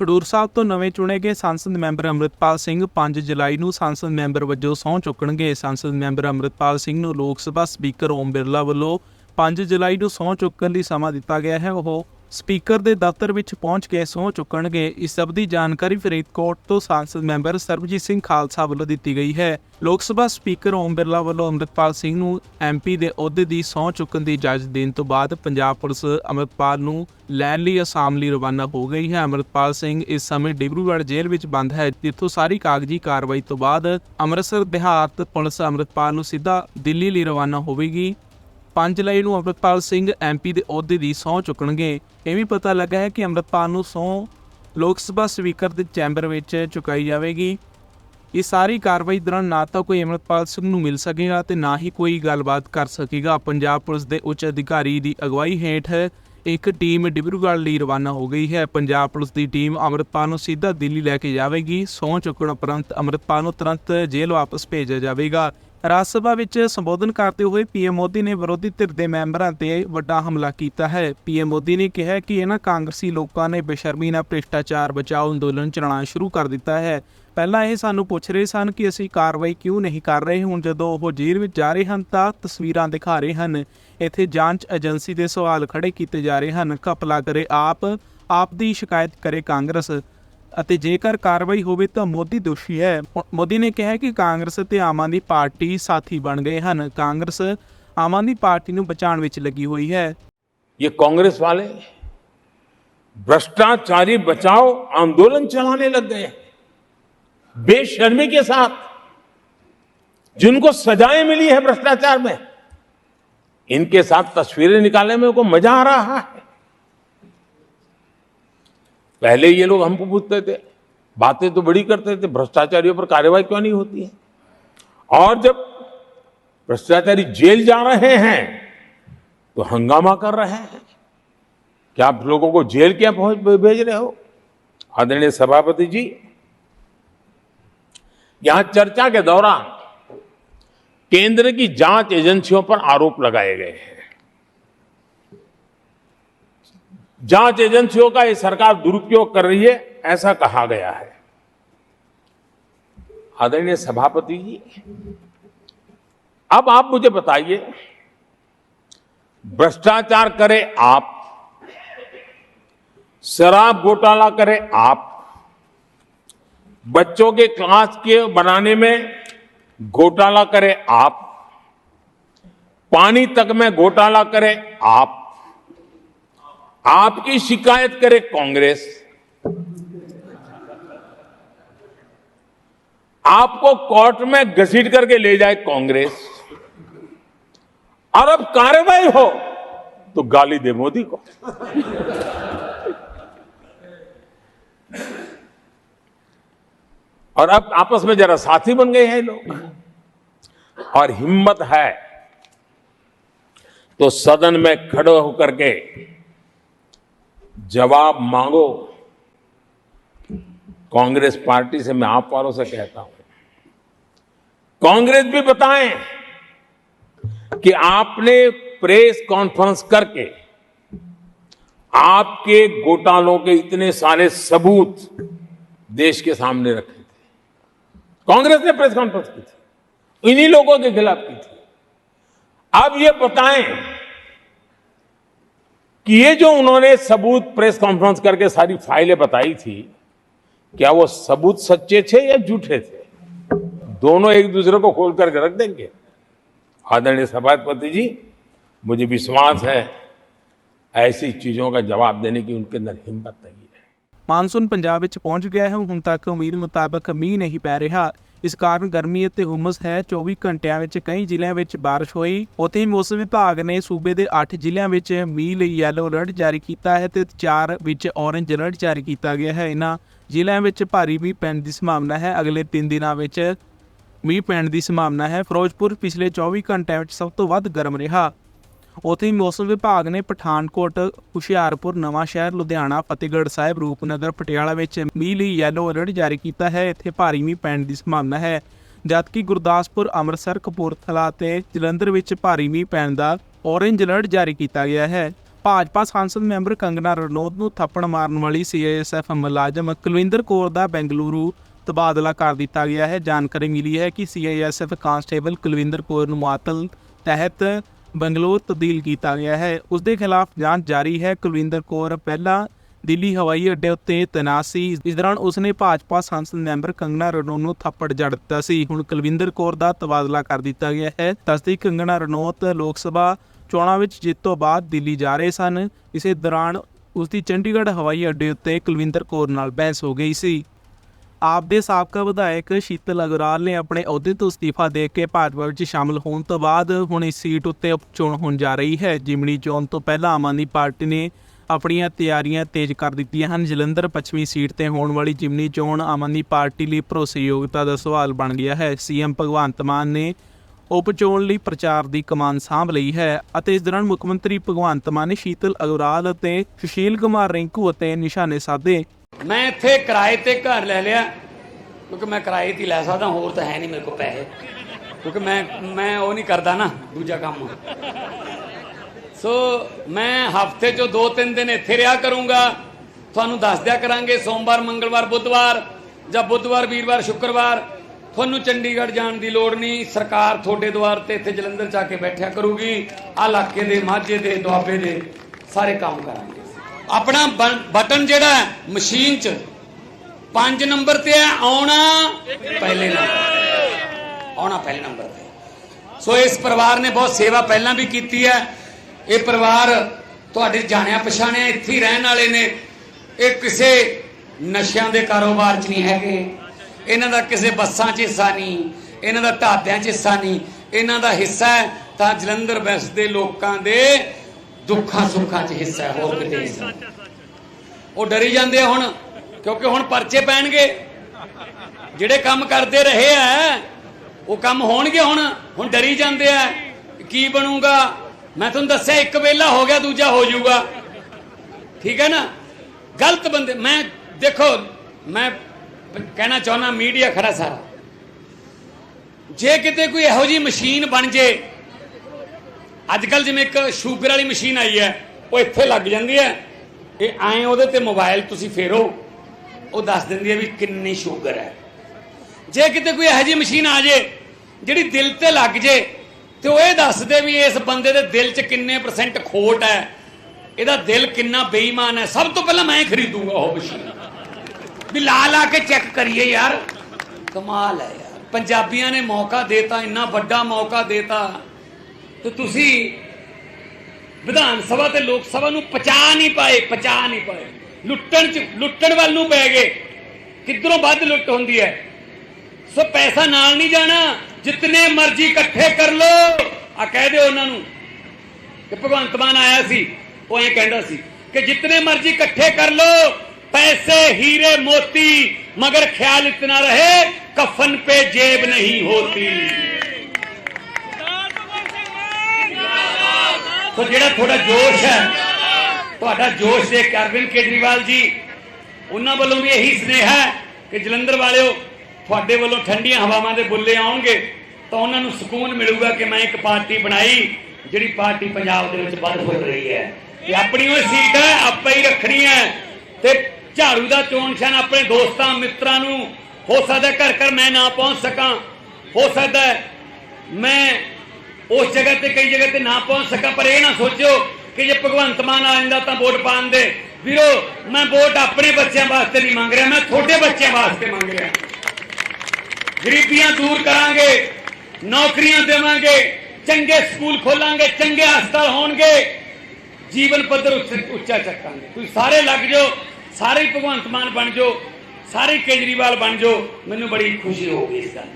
ਖਡੂਰ ਸਾਹਿਬ ਤੋਂ ਨਵੇਂ ਚੁਣੇ ਗਏ ਸੰਸਦ ਮੈਂਬਰ ਅੰਮ੍ਰਿਤਪਾਲ ਸਿੰਘ 5 ਜੁਲਾਈ ਨੂੰ ਸੰਸਦ ਮੈਂਬਰ ਵਜੋਂ ਸਹੁੰ ਚੁੱਕਣਗੇ। ਸੰਸਦ ਮੈਂਬਰ ਅੰਮ੍ਰਿਤਪਾਲ ਸਿੰਘ ਨੂੰ ਲੋਕ ਸਭਾ ਸਪੀਕਰ ਓਮ ਬਿਰਲਾ ਵੱਲੋਂ 5 ਜੁਲਾਈ ਨੂੰ ਸਹੁੰ ਚੁੱਕਣ ਲਈ ਸਮਾਂ ਦਿੱਤਾ ਗਿਆ ਹੈ। ਉਹ ਸਪੀਕਰ ਦੇ ਦਫ਼ਤਰ ਵਿੱਚ ਪਹੁੰਚ ਕੇ ਸਹੁੰ ਚੁੱਕਣਗੇ। ਇਸ ਸਭ ਦੀ ਜਾਣਕਾਰੀ ਫਰੀਦਕੋਟ ਤੋਂ ਸੰਸਦ ਮੈਂਬਰ ਸਰਬਜੀਤ ਸਿੰਘ ਖਾਲਸਾ ਵੱਲੋਂ ਦਿੱਤੀ ਗਈ ਹੈ। ਲੋਕ ਸਭਾ ਸਪੀਕਰ ਓਮ ਬਿਰਲਾ ਵੱਲੋਂ ਅੰਮ੍ਰਿਤਪਾਲ ਸਿੰਘ ਨੂੰ ਐਮਪੀ ਦੇ ਅਹੁਦੇ ਦੀ ਸਹੁੰ ਚੁੱਕਣ ਦੀ ਇਜਾਜ਼ਤ ਦੇਣ ਤੋਂ ਬਾਅਦ ਪੰਜਾਬ ਪੁਲਿਸ ਅੰਮ੍ਰਿਤਪਾਲ ਨੂੰ ਲੈਣ ਲਈ ਅਸਾਮ ਲਈ ਰਵਾਨਾ ਹੋ ਗਈ ਹੈ। ਅੰਮ੍ਰਿਤਪਾਲ ਸਿੰਘ ਇਸ ਸਮੇਂ ਡਿਬਰੂਗੜ੍ਹ ਜੇਲ੍ਹ ਵਿੱਚ ਬੰਦ ਹੈ, ਜਿੱਥੋਂ ਸਾਰੀ ਕਾਗਜ਼ੀ ਕਾਰਵਾਈ ਤੋਂ ਬਾਅਦ ਅੰਮ੍ਰਿਤਸਰ ਦਿਹਾਤ ਪੁਲਿਸ ਅੰਮ੍ਰਿਤਪਾਲ ਨੂੰ ਸਿੱਧਾ ਦਿੱਲੀ ਲਈ ਰਵਾਨਾ ਹੋਵੇਗੀ। 5 ਜੁਲਾਈ ਨੂੰ ਅੰਮ੍ਰਿਤਪਾਲ ਸਿੰਘ ਐਮਪੀ ਦੇ ਅਹੁਦੇ ਦੀ ਸਹੁੰ ਚੁੱਕਣਗੇ। ਇਹ ਵੀ ਪਤਾ ਲੱਗਾ ਹੈ ਕਿ ਅੰਮ੍ਰਿਤਪਾਲ ਨੂੰ ਸਹੁੰ ਲੋਕ ਸਭਾ ਸਪੀਕਰ ਦੇ ਚੈਂਬਰ ਵਿੱਚ ਚੁਕਾਈ ਜਾਵੇਗੀ। ਇਹ ਸਾਰੀ ਕਾਰਵਾਈ ਦੌਰਾਨ ਨਾ ਤਾਂ ਕੋਈ ਅੰਮ੍ਰਿਤਪਾਲ ਸਿੰਘ ਨੂੰ ਮਿਲ ਸਕੇਗਾ ਤੇ ਨਾ ਹੀ ਕੋਈ ਗੱਲਬਾਤ ਕਰ ਸਕੇਗਾ। ਪੰਜਾਬ ਪੁਲਿਸ ਦੇ ਉੱਚ ਅਧਿਕਾਰੀ ਦੀ ਅਗਵਾਈ ਹੇਠ ਇੱਕ ਟੀਮ ਡਿਬਰੂਗੜ੍ਹ ਲਈ ਰਵਾਨਾ ਹੋ ਗਈ ਹੈ। ਪੰਜਾਬ ਪੁਲਿਸ ਦੀ ਟੀਮ ਅੰਮ੍ਰਿਤਪਾਲ ਨੂੰ ਸਿੱਧਾ ਦਿੱਲੀ ਲੈ ਕੇ ਜਾਵੇਗੀ। ਸਹੁੰ ਚੁੱਕਣ ਉਪਰੰਤ ਅੰਮ੍ਰਿਤਪਾਲ ਨੂੰ ਤੁਰੰਤ ਜੇਲ੍ਹ ਵਾਪਸ ਭੇਜਿਆ ਜਾਵੇਗਾ। ਰਾਜ ਸਭਾ ਵਿੱਚ ਸੰਬੋਧਨ ਕਰਦੇ ਹੋਏ ਪੀਐਮ ਮੋਦੀ ਨੇ ਵਿਰੋਧੀ ਧਿਰ ਦੇ ਮੈਂਬਰਾਂ ਤੇ ਵੱਡਾ ਹਮਲਾ ਕੀਤਾ ਹੈ। ਪੀਐਮ ਮੋਦੀ ਨੇ ਕਿਹਾ ਕਿ ਇਹਨਾਂ ਕਾਂਗਰਸੀ ਲੋਕਾਂ ਨੇ ਬੇਸ਼ਰਮੀ ਨਾਲ ਭ੍ਰਿਸ਼ਟਾਚਾਰ ਬਚਾਓ ਅੰਦੋਲਨ ਚਲਾਉਣਾ ਸ਼ੁਰੂ ਕਰ ਦਿੱਤਾ ਹੈ। ਪਹਿਲਾਂ ਇਹ ਸਾਨੂੰ ਪੁੱਛ ਰਹੇ ਸਨ ਕਿ ਅਸੀਂ ਕਾਰਵਾਈ ਕਿਉਂ ਨਹੀਂ ਕਰ ਰਹੇ, ਹੁਣ ਜਦੋਂ ਉਹ ਜੇਲ੍ਹ ਵਿੱਚ ਜਾ ਰਹੇ ਹਨ ਤਾਂ ਤਸਵੀਰਾਂ ਦਿਖਾ ਰਹੇ ਹਨ। ਇੱਥੇ ਜਾਂਚ ਏਜੰਸੀ ਦੇ ਸਵਾਲ ਖੜੇ ਕੀਤੇ ਜਾ ਰਹੇ ਹਨ। ਘਪਲਾ ਕਰੇ ਆਪ ਆਪ ਦੀ ਸ਼ਿਕਾਇਤ ਕਰੇ ਕਾਂਗਰਸ। ਅਤੇ ਜੇਕਰ ਕਾਰਵਾਈ ਹੋਵੇ ਤਾਂ ਮੋਦੀ ਦੋਸ਼ੀ ਹੈ ਹੁਣ ਮੋਦੀ ਨੇ ਕਿਹਾ ਕਿ ਕਾਂਗਰਸ ਤੇ ਆਮ ਆਦਮੀ ਪਾਰਟੀ ਸਾਥੀ ਬਣ ਗਏ ਹਨ ਕਾਂਗਰਸ ਆਮ ਆਦਮੀ ਪਾਰਟੀ ਨੂੰ ਬਚਾਉਣ ਵਿੱਚ ਲੱਗੀ ਹੋਈ ਹੈ ये कांग्रेस वाले भ्रष्टाचारी बचाओ आंदोलन चलाने लग गए बेशर्मी के साथ जिनको सजाएं मिली है भ्रष्टाचार में इनके साथ तस्वीरें निकालने में उनको मजा आ रहा है पहले ये लोग हमको पूछते थे, बातें तो बड़ी करते थे, भ्रष्टाचारियों पर कार्रवाई क्यों नहीं होती है? और जब भ्रष्टाचारी जेल जा रहे हैं तो हंगामा कर रहे हैं क्या आप लोगों को जेल क्या पहुँच भेज रहे हो। आदरणीय सभापति जी, यहाँ चर्चा के दौरान केंद्र की जाँच एजेंसियों पर आरोप लगाए गए हैं। जाँच एजेंसियों का ये सरकार दुरुपयोग कर रही है, ऐसा कहा गया है। आदरणीय सभापति जी, अब आप मुझे बताइए, भ्रष्टाचार करे आप, शराब घोटाला करे आप, बच्चों के क्लास के बनाने में घोटाला करे आप, पानी तक में घोटाला करे आप आपकी शिकायत करे कांग्रेस। आपको कोर्ट में घसीट करके ले जाए कांग्रेस। और अब कार्रवाई हो तो गाली दे मोदी को। और अब आपस में जरा साथी बन गए हैं लोग। और हिम्मत है तो सदन में खड़े होकर के जवाब मांगो। कांग्रेस पार्टी से मैं आप वालों से कहता हूँ। कांग्रेस भी बताएँ कि आपने प्रेस कॉन्फ्रेंस करके आपके घोटालों के इतने सारे सबूत देश के सामने रखे थे। कांग्रेस ने प्रेस कॉन्फ्रेंस की थी। इन्हीं लोगों के खिलाफ की थी। अब ये बताएँ कि ये जो उन्होंने सबूत प्रेस कॉन्फ्रेंस करके सारी फाइलें बताई थी क्या वो सबूत सच्चे थे या झूठे थे दोनों एक दूसरे को खोल करके रख देंगे आदरणीय सभापति जी मुझे विश्वास है ऐसी चीजों का जवाब देने की उनके अंदर हिम्मत नहीं है ਮਾਨਸੂਨ ਪੰਜਾਬ ਵਿੱਚ ਪਹੁੰਚ ਗਿਆ ਹੈ ਹੁਣ ਤੱਕ ਉਮੀਦ ਮੁਤਾਬਕ ਮੀਂਹ ਨਹੀਂ ਪੈ ਰਿਹਾ ਇਸ ਕਾਰਨ ਗਰਮੀ ਅਤੇ ਹੁਮਸ ਹੈ। 24 ਘੰਟਿਆਂ ਵਿੱਚ ਕਈ ਜ਼ਿਲ੍ਹਿਆਂ ਵਿੱਚ ਬਾਰਿਸ਼ ਹੋਈ। ਉੱਥੇ ਹੀ ਮੌਸਮ ਵਿਭਾਗ ਨੇ ਸੂਬੇ ਦੇ 8 ਜ਼ਿਲ੍ਹਿਆਂ ਵਿੱਚ ਮੀਂਹ ਲਈ ਯੈਲੋ ਅਲਰਟ ਜਾਰੀ ਕੀਤਾ ਹੈ ਤੇ 4 ਵਿੱਚ ਔਰੇਂਜ ਅਲਰਟ ਜਾਰੀ ਕੀਤਾ ਗਿਆ ਹੈ। ਇਹਨਾਂ ਜ਼ਿਲ੍ਹਿਆਂ ਵਿੱਚ ਭਾਰੀ ਮੀਂਹ ਪੈਣ ਦੀ ਸੰਭਾਵਨਾ ਹੈ। ਅਗਲੇ 3 ਦਿਨਾਂ ਵਿੱਚ ਮੀਂਹ ਪੈਣ ਦੀ ਸੰਭਾਵਨਾ ਹੈ। ਫਿਰੋਜ਼ਪੁਰ ਪਿਛਲੇ 24 ਘੰਟਿਆਂ ਵਿੱਚ ਸਭ ਤੋਂ ਵੱਧ ਗਰਮ ਰਿਹਾ। ਉੱਥੇ ਹੀ ਮੌਸਮ ਵਿਭਾਗ ਨੇ ਪਠਾਨਕੋਟ, ਹੁਸ਼ਿਆਰਪੁਰ, ਨਵਾਂ ਸ਼ਹਿਰ, ਲੁਧਿਆਣਾ, ਫਤਿਹਗੜ੍ਹ ਸਾਹਿਬ, ਰੂਪਨਗਰ, ਪਟਿਆਲਾ ਵਿੱਚ ਮੀਂਹ ਲਈ ਯੈਲੋ ਅਲਰਟ ਜਾਰੀ ਕੀਤਾ ਹੈ। ਇੱਥੇ ਭਾਰੀ ਮੀਂਹ ਪੈਣ ਦੀ ਸੰਭਾਵਨਾ ਹੈ। ਜਦਕਿ ਗੁਰਦਾਸਪੁਰ, ਅੰਮ੍ਰਿਤਸਰ, ਕਪੂਰਥਲਾ ਤੇ ਜਲੰਧਰ ਵਿੱਚ ਭਾਰੀ ਮੀਂਹ ਪੈਣ ਦਾ ਔਰੇਂਜ ਅਲਰਟ ਜਾਰੀ ਕੀਤਾ ਗਿਆ ਹੈ। ਭਾਜਪਾ ਸੰਸਦ ਮੈਂਬਰ ਕੰਗਨਾ ਰਣੌਤ ਨੂੰ ਥੱਪੜ ਮਾਰਨ ਵਾਲੀ ਸੀਆਈਐਸਐਫ ਮੁਲਾਜ਼ਮ ਕੁਲਵਿੰਦਰ ਕੌਰ ਦਾ ਬੈਂਗਲੁਰੂ ਤਬਾਦਲਾ ਕਰ ਦਿੱਤਾ ਗਿਆ ਹੈ। ਜਾਣਕਾਰੀ ਮਿਲੀ ਹੈ ਕਿ ਸੀਆਈਐਸਐਫ ਕਾਂਸਟੇਬਲ ਕੁਲਵਿੰਦਰ ਕੌਰ ਨੂੰ ਮੁਅੱਤਲ ਤਹਿਤ ਬੰਗਲੌਰ ਤਬਦੀਲ ਕੀਤਾ ਗਿਆ ਹੈ। ਉਸ ਦੇ ਖਿਲਾਫ ਜਾਂਚ ਜਾਰੀ ਹੈ। ਕੁਲਵਿੰਦਰ ਕੌਰ ਪਹਿਲਾਂ ਦਿੱਲੀ ਹਵਾਈ ਅੱਡੇ ਉੱਤੇ ਤੈਨਾਤ ਸੀ। ਇਸ ਦੌਰਾਨ ਉਸਨੇ ਭਾਜਪਾ ਸੰਸਦ ਮੈਂਬਰ ਕੰਗਣਾ ਰਣੌਤ ਨੂੰ ਥੱਪੜ ਜੜ ਦਿੱਤਾ ਸੀ। ਹੁਣ ਕੁਲਵਿੰਦਰ ਕੌਰ ਦਾ ਤਬਾਦਲਾ ਕਰ ਦਿੱਤਾ ਗਿਆ ਹੈ। ਦੱਸਦੀ ਕੰਗਣਾ ਰਣੌਤ ਲੋਕ ਸਭਾ ਚੋਣਾਂ ਵਿੱਚ ਜਿੱਤ ਤੋਂ ਬਾਅਦ ਦਿੱਲੀ ਜਾ ਰਹੇ ਸਨ। ਇਸੇ ਦੌਰਾਨ ਉਸ ਦੀ ਚੰਡੀਗੜ੍ਹ ਹਵਾਈ ਅੱਡੇ ਉੱਤੇ ਕੁਲਵਿੰਦਰ ਕੌਰ ਨਾਲ ਬਹਿਸ ਹੋ ਗਈ ਸੀ। ਆਪ ਦੇ ਸਾਬਕਾ ਵਿਧਾਇਕ ਸ਼ੀਤਲ ਅਗਰਾਲ ਨੇ ਆਪਣੇ ਅਹੁਦੇ ਤੋਂ ਅਸਤੀਫਾ ਦੇ ਕੇ ਭਾਜਪਾ ਵਿੱਚ ਸ਼ਾਮਲ ਹੋਣ ਤੋਂ ਬਾਅਦ ਹੁਣ ਇਸ ਸੀਟ ਉੱਤੇ ਉਪਚੋਣ ਹੋਣ ਜਾ ਰਹੀ ਹੈ। ਜਿਮਣੀ ਚੋਣ ਤੋਂ ਪਹਿਲਾਂ ਆਮ ਆਦਮੀ ਪਾਰਟੀ ਨੇ ਆਪਣੀਆਂ ਤਿਆਰੀਆਂ ਤੇਜ਼ ਕਰ ਦਿੱਤੀਆਂ ਹਨ। ਜਲੰਧਰ ਪੱਛਮੀ ਸੀਟ ਤੇ ਹੋਣ ਵਾਲੀ ਜਿਮਨੀ ਚੋਣ ਆਮ ਆਦਮੀ ਪਾਰਟੀ ਲਈ ਭਰੋਸੇਯੋਗਤਾ ਦਾ ਸਵਾਲ ਬਣ ਗਿਆ ਹੈ। ਸੀਐਮ ਭਗਵੰਤ ਮਾਨ ਨੇ ਉਪ ਚੋਣ ਲਈ ਪ੍ਰਚਾਰ ਦੀ ਕਮਾਨ ਸਾਂਭ ਲਈ ਹੈ ਅਤੇ ਇਸ ਦੌਰਾਨ ਮੁੱਖ ਮੰਤਰੀ ਭਗਵੰਤ ਮਾਨ ਨੇ ਸ਼ੀਤਲ ਅਗਰਾਲ ਅਤੇ ਸੁਸ਼ੀਲ ਕੁਮਾਰ ਰਿੰਕੂ ਅਤੇ ਨਿਸ਼ਾਨੇ ਸਾਧੇ ਮੈਂ ਇੱਥੇ ਕਿਰਾਏ ਤੇ ਘਰ ਲੈ ਲਿਆ, ਕਿਉਂਕਿ ਮੈਂ ਕਿਰਾਏ ਤੇ ਲੈ ਸਕਦਾ, ਹੋਰ ਤਾਂ ਹੈ ਨਹੀਂ ਮੇਰੇ ਕੋਲ ਪੈਸੇ। ਕਿਉਂਕਿ ਮੈਂ ਮੈਂ ਉਹ ਨਹੀਂ ਕਰਦਾ ਨਾ, ਦੂਜਾ ਕੰਮ। ਸੋ ਮੈਂ ਹਫ਼ਤੇ 'ਚੋਂ 2-3 ਦਿਨ ਇੱਥੇ ਰਿਹਾ ਕਰੂੰਗਾ। ਤੁਹਾਨੂੰ ਦੱਸ ਦਿਆ ਕਰਾਂਗੇ, ਸੋਮਵਾਰ, ਮੰਗਲਵਾਰ, ਬੁੱਧਵਾਰ ਜਾਂ ਬੁੱਧਵਾਰ, ਵੀਰਵਾਰ, ਸ਼ੁੱਕਰਵਾਰ। ਤੁਹਾਨੂੰ ਚੰਡੀਗੜ੍ਹ ਜਾਣ ਦੀ ਲੋੜ ਨਹੀਂ, ਸਰਕਾਰ ਤੁਹਾਡੇ ਦੁਆਰ ਤੇ ਇੱਥੇ ਜਲੰਧਰ ਜਾ ਕੇ ਬੈਠਿਆ ਕਰੂਗੀ। ਆ ਇਲਾਕੇ ਦੇ, ਮਾਝੇ ਦੇ, ਦੁਆਬੇ ਦੇ ਸਾਰੇ ਕੰਮ ਕਰਾਂਗੇ। ਆਪਣਾ ਬ- ਬਟਨ ਜਿਹੜਾ ਮਸ਼ੀਨ 'ਚ। 5 ਨੰਬਰ ਤੇ ਹੈ, ਆਉਣਾ ਪਹਿਲੇ ਨੰਬਰ ਆਉਣਾ ਪਹਿਲੇ ਨੰਬਰ ਤੇ। ਸੋ ਇਸ ਪਰਿਵਾਰ ਨੇ ਬਹੁਤ ਸੇਵਾ ਪਹਿਲਾਂ ਵੀ ਕੀਤੀ ਹੈ। ਇਹ ਪਰਿਵਾਰ ਤੁਹਾਡੇ ਜਾਣਿਆ ਪਛਾਣਿਆ ਇੱਥੇ ਹੀ ਰਹਿਣ ਵਾਲੇ ਨੇ। ਇਹ ਕਿਸੇ ਨਸ਼ਿਆਂ ਦੇ ਕਾਰੋਬਾਰ 'ਚ ਨਹੀਂ ਹੈਗੇ। ਇਹਨਾਂ ਦਾ ਕਿਸੇ ਬੱਸਾਂ 'ਚ ਹਿੱਸਾ ਨਹੀਂ। ਇਹਨਾਂ ਦਾ ਢਾਬਿਆਂ 'ਚ ਹਿੱਸਾ ਨਹੀਂ। ਇਹਨਾਂ ਦਾ ਹਿੱਸਾ ਹੈ ਤਾਂ ਜਲੰਧਰ ਵੈਸਟ ਦੇ ਲੋਕਾਂ ਦੇ ਦੁੱਖਾਂ ਸੁੱਖਾਂ 'ਚ ਹਿੱਸਾ ਹੋਰ ਕਿਤੇ ਹਿੱਸਾ ਉਹ ਡਰੀ ਜਾਂਦੇ ਹੁਣ, ਕਿਉਂਕਿ ਹੁਣ ਪਰਚੇ ਪੈਣਗੇ। ਜਿਹੜੇ ਕੰਮ ਕਰਦੇ ਰਹੇ ਆ, ਉਹ ਕੰਮ ਹੋਣਗੇ ਹੁਣ। ਹੁਣ ਡਰੀ ਜਾਂਦੇ ਆ, ਕੀ ਬਣੂਗਾ? ਮੈਂ ਤੁਹਾਨੂੰ ਦੱਸਿਆ, ਇੱਕ ਵੇਲਾ ਹੋ ਗਿਆ, ਦੂਜਾ ਹੋ ਜਾਊਗਾ। ਠੀਕ ਹੈ ਨਾ? ਗਲਤ ਬੰਦੇ, ਮੈਂ, ਦੇਖੋ, ਮੈਂ ਕਹਿਣਾ ਚਾਹੁੰਦਾ, ਮੀਡੀਆ ਖੜਾ ਸਾਰਾ। ਜੇ ਕਿਤੇ ਕੋਈ ਇਹੋ ਜੀ ਮਸ਼ੀਨ ਬਣ ਜੇ ਅੱਜ ਕੱਲ ਜਿਵੇਂ ਇੱਕ ਸ਼ੂਗਰ ਵਾਲੀ ਮਸ਼ੀਨ ਆਈ ਹੈ, ਉਹ ਇੱਥੇ ਲੱਗ ਜਾਂਦੀ ਹੈ। ਇਹ ਐਂ ਉਹਦੇ ਤੇ ਮੋਬਾਈਲ ਤੁਸੀਂ ਫੇਰੋ, ਉਹ ਦੱਸ ਦਿੰਦੀ ਹੈ ਵੀ ਕਿੰਨੀ ਸ਼ੂਗਰ ਹੈ। ਜੇ ਕਿਤੇ ਕੋਈ ਇਹੋ ਜਿਹੀ ਮਸ਼ੀਨ ਆ ਜੇ, ਜਿਹੜੀ ਦਿਲ ਤੇ ਲੱਗ ਜੇ, ਤੇ ਉਹ ਇਹ ਦੱਸਦੇ ਵੀ ਇਸ ਬੰਦੇ ਦੇ ਦਿਲ 'ਚ ਕਿੰਨੇ ਪਰਸੈਂਟ ਖੋਟ ਹੈ, ਇਹਦਾ ਦਿਲ ਕਿੰਨਾ ਬੇਈਮਾਨ ਹੈ। ਸਭ ਤੋਂ ਪਹਿਲਾਂ ਮੈਂ ਖਰੀਦੂੰਗਾ ਉਹ ਮਸ਼ੀਨ। ਵੀ ਲਾ ਲਾ ਕੇ ਚੈੱਕ ਕਰੀਏ ਯਾਰ। ਕਮਾਲ ਹੈ ਯਾਰ। ਪੰਜਾਬੀਆਂ ਨੇ ਮੌਕਾ ਦੇਤਾ, ਇੰਨਾ ਵੱਡਾ ਮੌਕਾ ਦੇਤਾ। ਤੇ ਤੁਸੀਂ ਵਿਧਾਨ ਸਭਾ ਤੇ ਲੋਕ ਸਭਾ ਨੂੰ ਪਚਾ ਨਹੀਂ ਪਾਏ, ਪਚਾ ਨਹੀਂ ਪਾਏ। ਲੁੱਟਣ ਚ, ਲੁੱਟਣ ਵੱਲ ਨੂੰ ਪੈ ਗਏ। ਕਿੱਧਰੋਂ ਵੱਧ ਲੁੱਟ ਹੁੰਦੀ ਹੈ? ਸੋ ਪੈਸਾ ਨਾਲ ਨਹੀਂ ਜਾਣਾ ਜਿੰਨੇ ਮਰਜ਼ੀ ਇਕੱਠੇ ਕਰ ਲੋ ਆ ਕਹਿ ਦਿਓ ਉਹਨਾਂ ਨੂੰ ਕਿ ਭਗਵੰਤ ਮਾਨ ਆਇਆ ਸੀ, ਉਹ ਐ ਕਹਿੰਦਾ ਸੀ ਕਿ ਜਿੰਨੇ ਮਰਜ਼ੀ ਇਕੱਠੇ ਕਰ ਲੋ ਪੈਸੇ, ਹੀਰੇ, ਮੋਤੀ, ਮਗਰ ਖਿਆਲ ਇਤਨਾ ਰਹੇ, ਕਫਨ ਪੇ ਜੇਬ ਨਹੀਂ ਹੋਤੀ। तो ਜਿਹੜਾ ਤੁਹਾਡਾ ਜੋਸ਼ ਹੈ, ਤੁਹਾਡਾ ਜੋਸ਼ ਦੇਖ ਕੇ ਅਰਵਿੰਦ ਕੇਜਰੀਵਾਲ ਜੀ, ਉਹਨਾਂ ਵੱਲੋਂ ਵੀ ਇਹੀ ਸੁਨੇਹਾ ਹੈ ਕਿ ਜਲੰਧਰ ਵਾਲਿਓ, ਤੁਹਾਡੇ ਵੱਲੋਂ ਠੰਡੀਆਂ ਹਵਾਵਾਂ ਦੇ ਬੁੱਲੇ ਆਉਣਗੇ, ਤਾਂ ਉਹਨਾਂ ਨੂੰ ਸਕੂਨ ਮਿਲੂਗਾ ਕਿ ਮੈਂ ਇੱਕ ਪਾਰਟੀ ਬਣਾਈ, ਜਿਹੜੀ ਪਾਰਟੀ ਪੰਜਾਬ ਦੇ ਵਿੱਚ ਵੱਧ ਫੁੱਲ ਰਹੀ ਹੈ। ਤੇ ਆਪਣੀ ਉਹ ਸੀਟ ਹੈ ਆਪਾਂ ਹੀ ਰੱਖਣੀ ਹੈ ਤੇ ਝਾੜੂ ਦਾ ਚੋਣ ਨਿਸ਼ਾਨ ਆਪਣੇ ਦੋਸਤਾਂ, ਮਿੱਤਰਾਂ ਨੂੰ ਹੋ ਸਕਦਾ ਘਰ ਘਰ ਮੈਂ ਨਾ ਪਹੁੰਚ ਸਕਾਂ, ਹੋ ਸਕਦਾ ਮੈਂ ਉਸ ਜਗ੍ਹਾ ਤੇ ਕਈ ਜਗ੍ਹਾ ਤੇ ਨਾ ਪਹੁੰਚ ਸਕਾਂ, ਪਰ ਇਹ ਨਾ ਸੋਚਿਓ ਕਿ ਜੇ ਭਗਵੰਤ ਮਾਨ ਆ ਜਾਂਦਾ ਤਾਂ ਵੋਟ ਪਾਣ ਦੇ। ਵੀਰੋ, ਮੈਂ ਵੋਟ ਆਪਣੇ ਬੱਚਿਆਂ ਵਾਸਤੇ ਨਹੀਂ ਮੰਗ ਰਿਹਾ, ਮੈਂ ਤੁਹਾਡੇ ਬੱਚਿਆਂ ਵਾਸਤੇ ਮੰਗ ਰਿਹਾ। ਗਰੀਬੀਆਂ ਦੂਰ ਕਰਾਂਗੇ, ਨੌਕਰੀਆਂ ਦੇਵਾਂਗੇ, ਚੰਗੇ ਸਕੂਲ ਖੋਲਾਂਗੇ, ਚੰਗੇ ਹਸਪਤਾਲ ਹੋਣਗੇ, ਜੀਵਨ ਪੱਧਰ ਉੱਚ- ਉੱਚਾ ਚੱਕਾਂਗੇ। ਤੁਸੀਂ ਸਾਰੇ ਲੱਗ ਜਾਓ, ਸਾਰੇ ਭਗਵੰਤ ਮਾਨ ਬਣ ਜਾਓ, ਸਾਰੇ ਕੇਜਰੀਵਾਲ ਬਣ ਜਾਓ, ਮੈਨੂੰ ਬੜੀ ਖੁਸ਼ੀ ਹੋਊਗੀ ਇਸ ਗੱਲ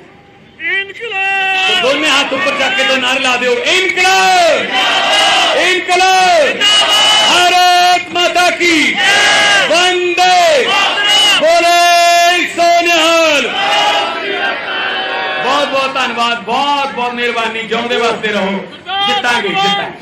इनकलाब तो दोनों हाथ ऊपर चक के दो नारे ला दो इनकलाब इनकलाब भारत माता की वंदे बोले सोनिहाल बहुत बहुत धन्यवाद बहुत बहुत मेहरबानी जिंदे वास्ते रहो जितांगे जितांगे